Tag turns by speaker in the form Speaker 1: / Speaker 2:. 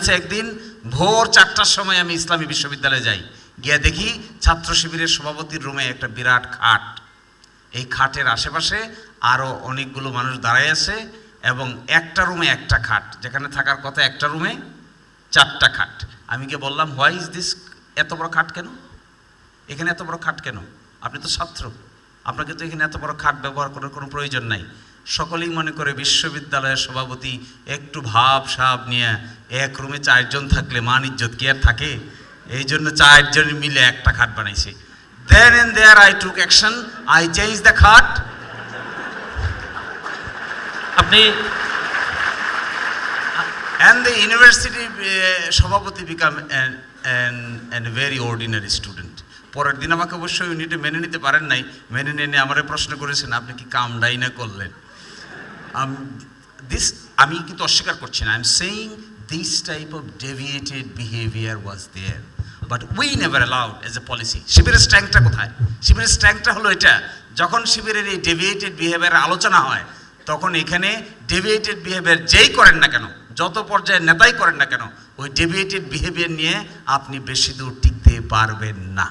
Speaker 1: আছে একদিন ভোর চারটার সময় আমি ইসলামী বিশ্ববিদ্যালয়ে যাই। গিয়ে দেখি ছাত্র শিবিরের সভাপতির রুমে একটা বিরাট খাট। এই খাটের আশেপাশে আরও অনেকগুলো মানুষ দাঁড়ায় আছে এবং একটা রুমে একটা খাট। যেখানে থাকার কথা একটা রুমে চারটা খাট। আমি গিয়ে বললাম হোয়াই ইজ দিস এত বড় খাট কেন? এখানে এত বড় খাট কেন? আপনি তো ছাত্র। আপনাকে তো এখানে এত বড় খাট ব্যবহার করার কোনো প্রয়োজন নাই। সকলেই মনে করে বিশ্ববিদ্যালয়ের সভাপতি একটু ভাব সাব নিয়ে এক রুমে চারজন থাকলে মান ইজ্জত কি আর থাকে? এই জন্য চারজন মিলে একটা খাট বানাইছে। Then and there I took action I change the খাট।
Speaker 2: আপনি
Speaker 1: অ্যান্ড দ্য uh, সভাপতি become an very ordinary student পরের দিন আমাকে অবশ্যই ইউনিটে মেনে নিতে পারেন নাই। মেনে নিয়ে আমারে প্রশ্ন করেছেন আপনি কি কাম ডাইনা করলেন? দিস আমি কিন্তু অস্বীকার করছি না। I am saying this type of deviated behaviour was there but we never allowed as a policy শিবিরের স্ট্যাংকটা কোথায়? শিবিরের স্ট্যাংকটা হলো এটা। যখন শিবিরের এই ডেভিয়েটেড বিহেভিয়ার আলোচনা হয়, তখন এখানে ডেভিয়েটেড বিহেভিয়ার যেই করেন না কেন, যত পর্যায়ে নেতাই করেন না কেন, ওই ডেভিয়েটেড বিহেভিয়ার নিয়ে আপনি বেশি দূর টিকতে পারবেন না।